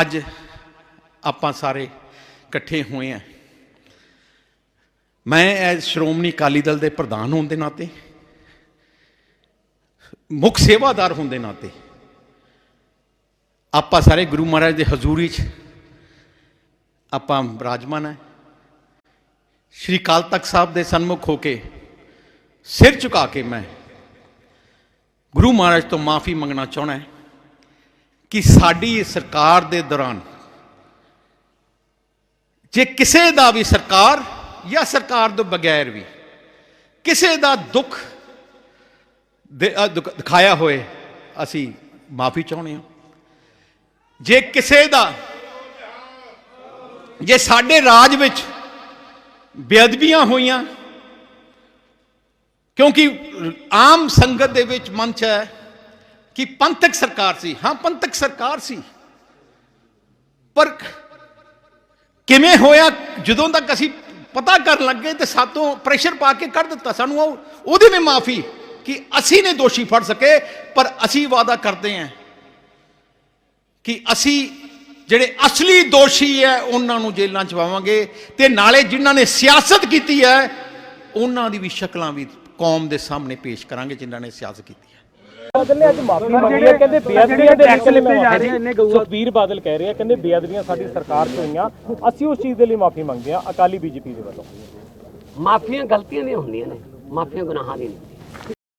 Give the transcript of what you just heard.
ਅੱਜ ਆਪਾਂ ਸਾਰੇ ਇਕੱਠੇ ਹੋਏ ਆ। ਮੈਂ ਐਜ਼ ਸ਼੍ਰੋਮਣੀ ਅਕਾਲੀ ਦਲ ਦੇ ਪ੍ਰਧਾਨ ਹੋਣ ਦੇ ਨਾਤੇ, ਮੁੱਖ ਸੇਵਾਦਾਰ ਹੋਣ ਦੇ ਨਾਤੇ, ਆਪਾਂ ਸਾਰੇ ਗੁਰੂ ਮਹਾਰਾਜ ਦੇ ਹਜ਼ੂਰੀ 'ਚ ਆਪਾਂ ਬਿਰਾਜਮਾਨ ਹੈ ਸ਼੍ਰੀ ਕਾਲ ਤਖਤ ਸਾਹਿਬ ਦੇ ਸਨਮੁਖ ਹੋ ਕੇ ਸਿਰ ਝੁਕਾ ਕੇ ਮੈਂ ਗੁਰੂ ਮਹਾਰਾਜ ਤੋਂ ਮਾਫੀ ਮੰਗਣਾ ਚਾਹਣਾ ਹੈ ਕਿ ਸਾਡੀ ਸਰਕਾਰ ਦੇ ਦੌਰਾਨ ਜੇ ਕਿਸੇ ਦਾ ਵੀ ਸਰਕਾਰ ਜਾਂ ਸਰਕਾਰ ਤੋਂ ਬਗੈਰ ਵੀ ਕਿਸੇ ਦਾ ਦੁੱਖ ਦਿਖਾਇਆ ਹੋਏ, ਅਸੀਂ ਮਾਫੀ ਚਾਹੁੰਦੇ ਹਾਂ। ਜੇ ਕਿਸੇ ਦਾ, ਜੇ ਸਾਡੇ ਰਾਜ ਵਿੱਚ ਬੇਅਦਬੀਆਂ ਹੋਈਆਂ, ਕਿਉਂਕਿ ਆਮ ਸੰਗਤ ਦੇ ਵਿੱਚ ਮਨ ਚ ਹੈ ਕਿ ਪੰਥਕ ਸਰਕਾਰ ਸੀ। ਹਾਂ, ਪੰਥਕ ਸਰਕਾਰ ਸੀ। ਪਰ ਕਿਵੇਂ ਹੋਇਆ, ਜਦੋਂ ਤੱਕ ਅਸੀਂ ਪਤਾ ਕਰਨ ਲੱਗੇ ਤੇ ਸਾਤੋਂ ਪ੍ਰੈਸ਼ਰ ਪਾ ਕੇ ਕੱਢ ਦਿੱਤਾ, ਸਾਨੂੰ ਉਹ ਉਹਦੀ ਵੀ ਮਾਫੀ ਕਿ ਅਸੀਂ ਨੇ ਦੋਸ਼ੀ ਫੜ ਸਕੇ, ਪਰ ਅਸੀਂ ਵਾਅਦਾ ਕਰਦੇ ਹਾਂ ਕਿ ਅਸੀਂ ਜਿਹੜੇ ਅਸਲੀ ਦੋਸ਼ੀ ਹੈ, ਉਹਨਾਂ ਨੂੰ ਜੇਲ੍ਹਾਂ ਚ ਪਾਵਾਂਗੇ ਤੇ ਨਾਲੇ ਜਿਨ੍ਹਾਂ ਨੇ ਸਿਆਸਤ ਕੀਤੀ ਹੈ, ਉਹਨਾਂ ਦੀ ਵੀ ਸ਼ਕਲਾਂ ਵੀ ਕੌਮ ਦੇ ਸਾਹਮਣੇ ਪੇਸ਼ ਕਰਾਂਗੇ, ਜਿਨ੍ਹਾਂ ਨੇ ਸਿਆਸਤ ਕੀਤੀ ਹੈ। ਬਾਦਲ ਨੇ ਅੱਜ ਮਾਫੀ ਮੰਗੀ ਹੈ ਕਹਿੰਦੇ ਬੇਅਦਬੀਆਂ ਦੇ ਸੁਖਬੀਰ ਬਾਦਲ ਕਹਿ ਰਹੇ ਆ ਕਹਿੰਦੇ ਬੇਅਦਬੀਆਂ ਸਾਡੀ ਸਰਕਾਰ 'ਚ ਹੋਈਆਂ। ਅਸੀਂ ਉਸ ਚੀਜ਼ ਦੇ ਲਈ ਮਾਫੀ ਮੰਗਦੇ ਆ ਅਕਾਲੀ ਬੀਜੇਪੀ ਦੇ ਵੱਲੋਂ। ਮਾਫੀਆਂ ਗਲਤੀਆਂ ਦੀਆਂ ਹੁੰਦੀਆਂ ਨੇ। ਮਾਫੀਆਂ ਗੁਨਾਹਾਂ ਦੀਆਂ ਨਹੀਂ